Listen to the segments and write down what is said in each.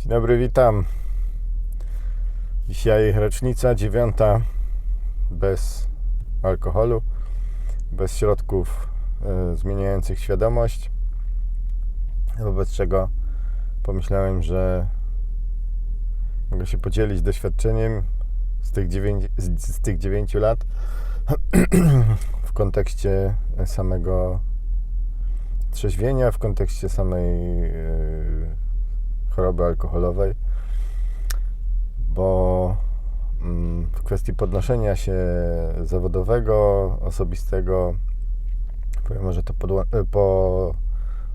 Dzień dobry, witam. Dzisiaj rocznica dziewiąta bez alkoholu, bez środków e, zmieniających świadomość. Wobec czego pomyślałem, że mogę się podzielić doświadczeniem z tych, dziewięć, z, z tych dziewięciu lat w kontekście samego trzeźwienia, w kontekście samej e, choroby alkoholowej, bo mm, w kwestii podnoszenia się zawodowego, osobistego, powiem może to e,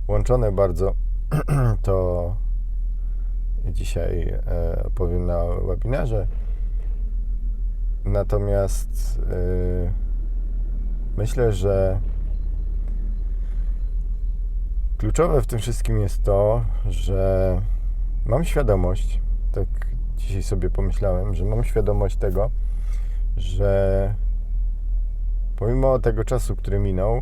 połączone bardzo, to dzisiaj e, opowiem na webinarze. Natomiast e, myślę, że kluczowe w tym wszystkim jest to, że mam świadomość, tak dzisiaj sobie pomyślałem, że mam świadomość tego, że pomimo tego czasu, który minął,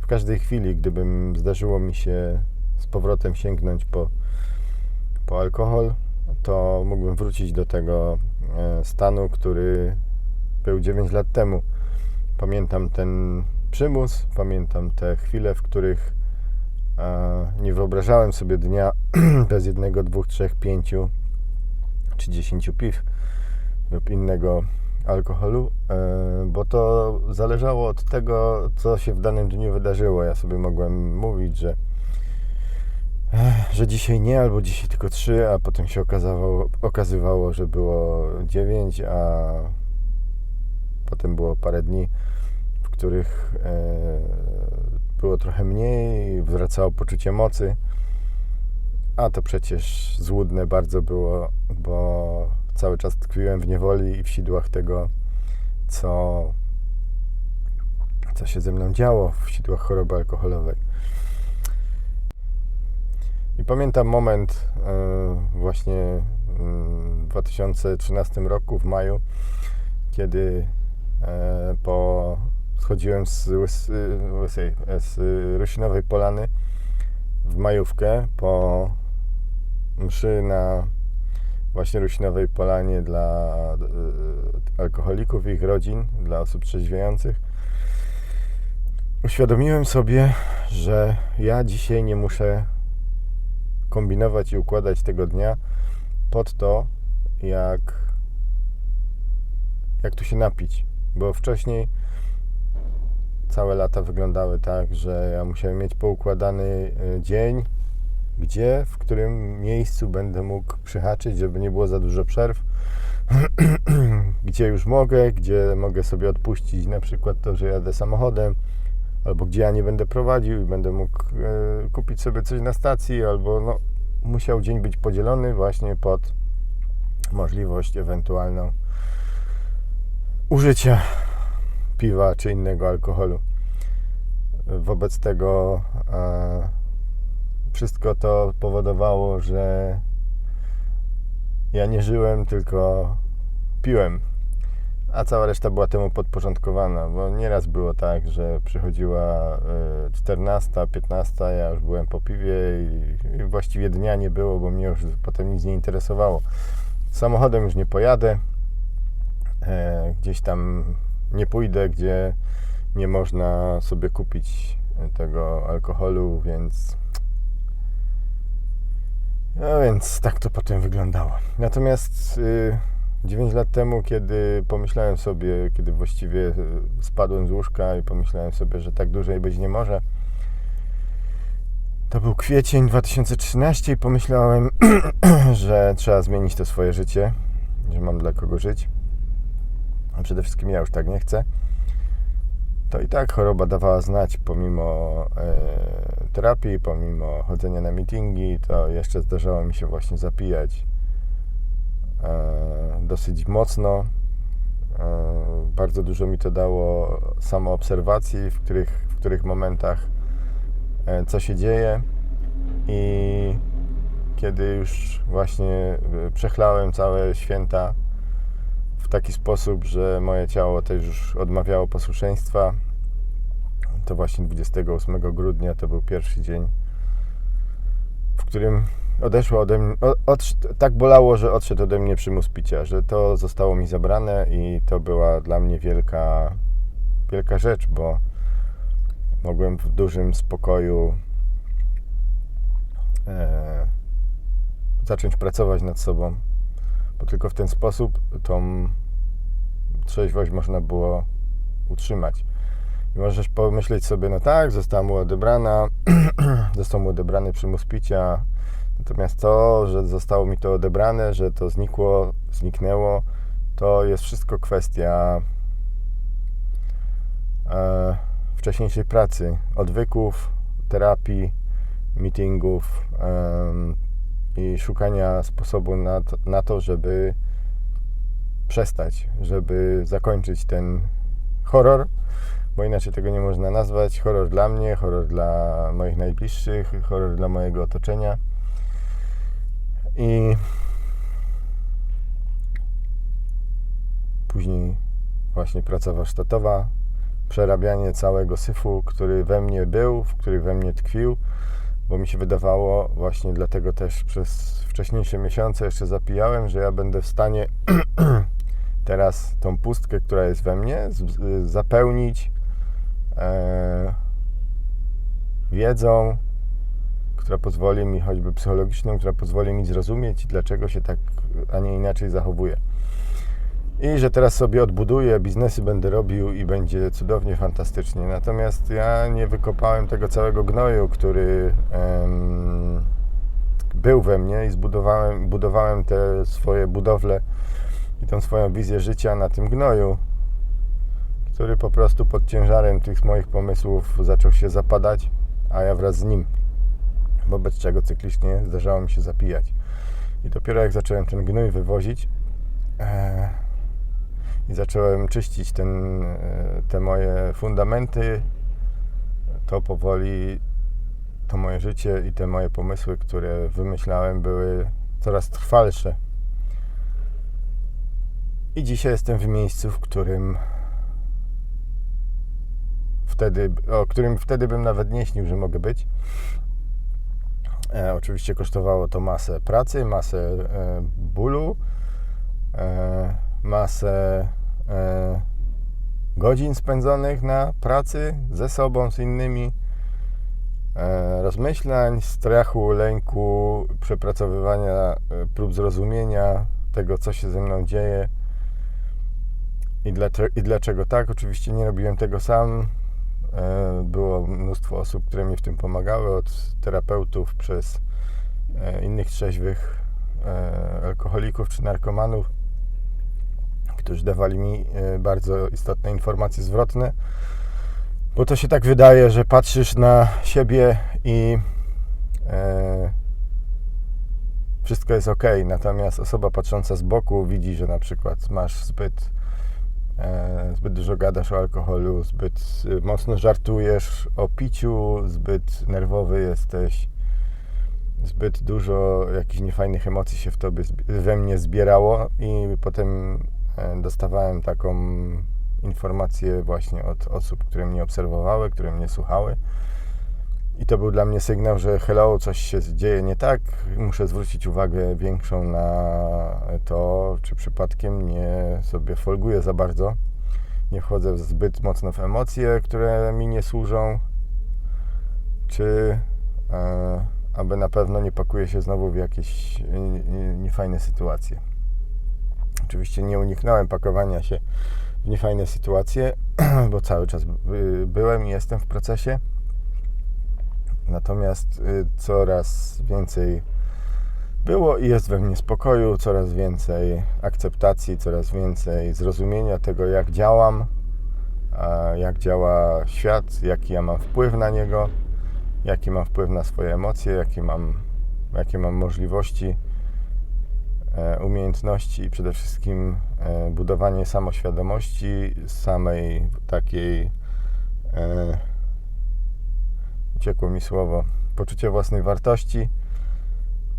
w każdej chwili, gdybym zdarzyło mi się z powrotem sięgnąć po, po alkohol, to mógłbym wrócić do tego e, stanu, który był 9 lat temu. Pamiętam ten przymus, pamiętam te chwile, w których nie wyobrażałem sobie dnia bez jednego, dwóch, trzech, pięciu czy dziesięciu piw lub innego alkoholu, e, bo to zależało od tego, co się w danym dniu wydarzyło. Ja sobie mogłem mówić, że że dzisiaj nie, albo dzisiaj tylko trzy, a potem się okazało, okazywało, że było dziewięć, a potem było parę dni, których e, było trochę mniej, wracało poczucie mocy. A to przecież złudne bardzo było, bo cały czas tkwiłem w niewoli i w sidłach tego, co, co się ze mną działo, w sidłach choroby alkoholowej. I pamiętam moment e, właśnie e, w 2013 roku, w maju, kiedy e, po schodziłem z, Łysy, Łysej, z Rusinowej Polany w majówkę po mszy na właśnie Rusinowej Polanie dla e, alkoholików ich rodzin, dla osób trzeźwiejących. Uświadomiłem sobie, że ja dzisiaj nie muszę kombinować i układać tego dnia pod to, jak, jak tu się napić. Bo wcześniej całe lata wyglądały tak, że ja musiałem mieć poukładany y, dzień, gdzie, w którym miejscu będę mógł przyhaczyć, żeby nie było za dużo przerw, gdzie już mogę, gdzie mogę sobie odpuścić na przykład to, że jadę samochodem, albo gdzie ja nie będę prowadził i będę mógł e, kupić sobie coś na stacji, albo no, musiał dzień być podzielony właśnie pod możliwość ewentualną użycia piwa czy innego alkoholu. Wobec tego e, wszystko to powodowało, że ja nie żyłem, tylko piłem a cała reszta była temu podporządkowana, bo nieraz było tak, że przychodziła y, 14, 15, ja już byłem po piwie i, i właściwie dnia nie było, bo mnie już potem nic nie interesowało. Samochodem już nie pojadę, e, gdzieś tam nie pójdę, gdzie nie można sobie kupić tego alkoholu, więc no więc tak to potem wyglądało. Natomiast y, 9 lat temu, kiedy pomyślałem sobie, kiedy właściwie e, spadłem z łóżka i pomyślałem sobie, że tak dłużej być nie może, to był kwiecień 2013 i pomyślałem, że trzeba zmienić to swoje życie, że mam dla kogo żyć. A przede wszystkim ja już tak nie chcę. To i tak choroba dawała znać, pomimo e, terapii, pomimo chodzenia na meetingi, to jeszcze zdarzało mi się właśnie zapijać e, dosyć mocno. E, bardzo dużo mi to dało samoobserwacji, w których, w których momentach e, co się dzieje i kiedy już właśnie e, przechlałem całe święta w taki sposób, że moje ciało też już odmawiało posłuszeństwa, to właśnie 28 grudnia to był pierwszy dzień w którym odeszło ode mnie, o- odsz- tak bolało, że odszedł ode mnie przymus picia, że to zostało mi zabrane i to była dla mnie wielka, wielka rzecz, bo mogłem w dużym spokoju e, zacząć pracować nad sobą, bo tylko w ten sposób tą trzeźwość można było utrzymać. I możesz pomyśleć sobie, no tak, została mu odebrana, został mu odebrany przymus picia, natomiast to, że zostało mi to odebrane, że to znikło, zniknęło, to jest wszystko kwestia e, wcześniejszej pracy, odwyków, terapii, meetingów em, i szukania sposobu na to, na to, żeby przestać, żeby zakończyć ten horror, bo inaczej tego nie można nazwać. Horror dla mnie, horror dla moich najbliższych, horror dla mojego otoczenia. I później właśnie praca warsztatowa, przerabianie całego syfu, który we mnie był, w który we mnie tkwił, bo mi się wydawało, właśnie dlatego też przez wcześniejsze miesiące jeszcze zapijałem, że ja będę w stanie teraz tą pustkę, która jest we mnie, zapełnić e, wiedzą, która pozwoli mi, choćby psychologiczną, która pozwoli mi zrozumieć, dlaczego się tak, a nie inaczej zachowuję. I że teraz sobie odbuduję, biznesy będę robił i będzie cudownie, fantastycznie. Natomiast ja nie wykopałem tego całego gnoju, który em, był we mnie i zbudowałem, budowałem te swoje budowle i tą swoją wizję życia na tym gnoju, który po prostu pod ciężarem tych moich pomysłów zaczął się zapadać, a ja wraz z nim. Wobec czego cyklicznie zdarzało mi się zapijać. I dopiero jak zacząłem ten gnój wywozić e, i zacząłem czyścić ten, e, te moje fundamenty, to powoli to moje życie i te moje pomysły, które wymyślałem, były coraz trwalsze. I dzisiaj jestem w miejscu, w którym wtedy, o którym wtedy bym nawet nie śnił, że mogę być. E, oczywiście kosztowało to masę pracy, masę e, bólu, e, masę godzin spędzonych na pracy ze sobą, z innymi, e, rozmyślań, strachu, lęku, przepracowywania e, prób zrozumienia tego, co się ze mną dzieje i, dlaczego, i dlaczego tak. Oczywiście nie robiłem tego sam. E, Było mnóstwo osób, które mi w tym pomagały, od terapeutów przez e, innych trzeźwych e, alkoholików czy narkomanów, którzy dawali mi e, bardzo istotne informacje zwrotne. Bo to się tak wydaje, że patrzysz na siebie i e, wszystko jest ok, natomiast osoba patrząca z boku widzi, że na przykład masz zbyt e, zbyt dużo gadasz o alkoholu, zbyt mocno żartujesz o piciu, zbyt nerwowy jesteś, zbyt dużo jakichś niefajnych emocji się w tobie, we mnie zbierało i potem dostawałem taką informację właśnie od osób, które mnie obserwowały, które mnie słuchały. I to był dla mnie sygnał, że hello, coś się dzieje nie tak, muszę zwrócić uwagę większą na to, czy przypadkiem nie sobie folguję za bardzo, nie wchodzę zbyt mocno w emocje, które mi nie służą, czy e, aby na pewno nie pakuję się znowu w jakieś e, nie- niefajne sytuacje. Oczywiście nie uniknąłem pakowania się w niefajne sytuacje, bo cały czas by- byłem i jestem w procesie. Natomiast y, coraz więcej było i jest we mnie spokoju, coraz więcej akceptacji, coraz więcej zrozumienia tego, jak działam, jak działa świat, jaki ja mam wpływ na niego, jaki mam wpływ na swoje emocje, jakie mam, jakie mam możliwości, umiejętności i przede wszystkim e, budowanie samoświadomości, samej takiej e, uciekło mi słowo, poczucie własnej wartości.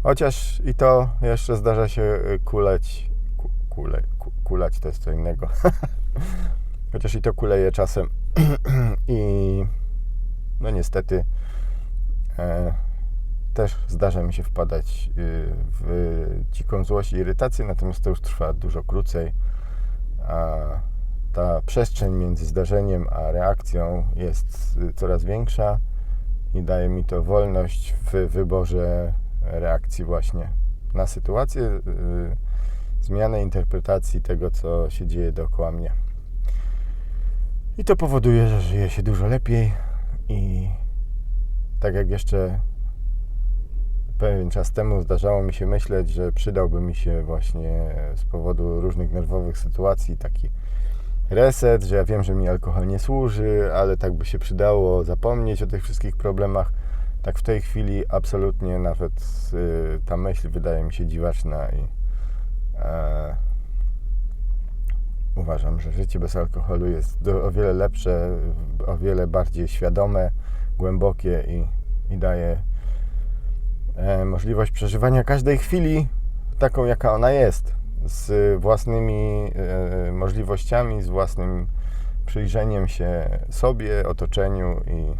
Chociaż i to jeszcze zdarza się kuleć, ku, kule, ku, kulać to jest co innego. Chociaż i to kuleje czasem. I no niestety e, też zdarza mi się wpadać y, w dziką złość i irytację, natomiast to już trwa dużo krócej. A ta przestrzeń między zdarzeniem a reakcją jest y, coraz większa i daje mi to wolność w wyborze reakcji właśnie na sytuację, y, zmianę interpretacji tego, co się dzieje dookoła mnie. I to powoduje, że żyje się dużo lepiej i tak jak jeszcze pewien czas temu zdarzało mi się myśleć, że przydałby mi się właśnie z powodu różnych nerwowych sytuacji taki reset, że ja wiem, że mi alkohol nie służy, ale tak by się przydało zapomnieć o tych wszystkich problemach. Tak w tej chwili absolutnie nawet y, ta myśl wydaje mi się dziwaczna i e, uważam, że życie bez alkoholu jest do, o wiele lepsze, o wiele bardziej świadome, głębokie i, i daje możliwość przeżywania każdej chwili taką, jaka ona jest, z własnymi e, możliwościami, z własnym przyjrzeniem się sobie, otoczeniu i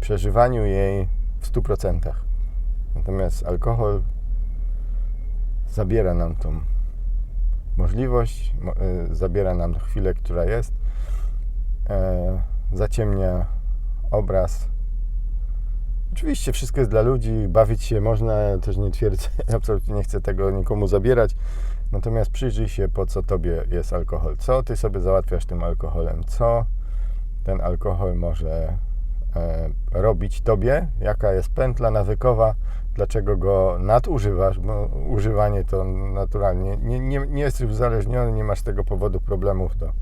przeżywaniu jej w 100%. Natomiast alkohol zabiera nam tą możliwość, mo- y, zabiera nam chwilę, która jest, e, zaciemnia obraz. Oczywiście wszystko jest dla ludzi, bawić się można, też nie twierdzę, absolutnie nie chcę tego nikomu zabierać. Natomiast przyjrzyj się, po co tobie jest alkohol. Co ty sobie załatwiasz tym alkoholem? Co ten alkohol może e, robić tobie? Jaka jest pętla nawykowa? Dlaczego go nadużywasz? Bo używanie to naturalnie nie, nie, nie jesteś uzależniony, nie masz z tego powodu problemów. To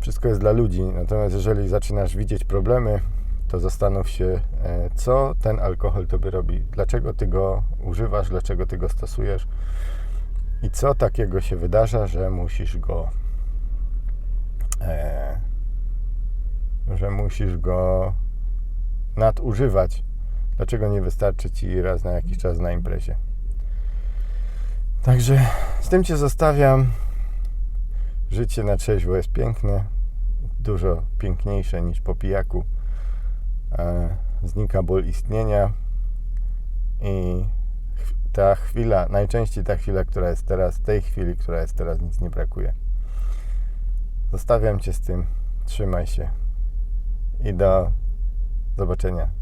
wszystko jest dla ludzi. Natomiast jeżeli zaczynasz widzieć problemy, to zastanów się, e, co ten alkohol tobie robi. Dlaczego ty go używasz? Dlaczego ty go stosujesz? I co takiego się wydarza, że musisz go e, że musisz go nadużywać. Dlaczego nie wystarczy ci raz na jakiś czas na imprezie? Także z tym cię zostawiam. Życie na trzeźwo jest piękne, dużo piękniejsze niż po pijaku. E, znika ból istnienia i ta chwila, najczęściej ta chwila, która jest teraz, tej chwili, która jest teraz, nic nie brakuje. Zostawiam cię z tym. Trzymaj się. I do zobaczenia.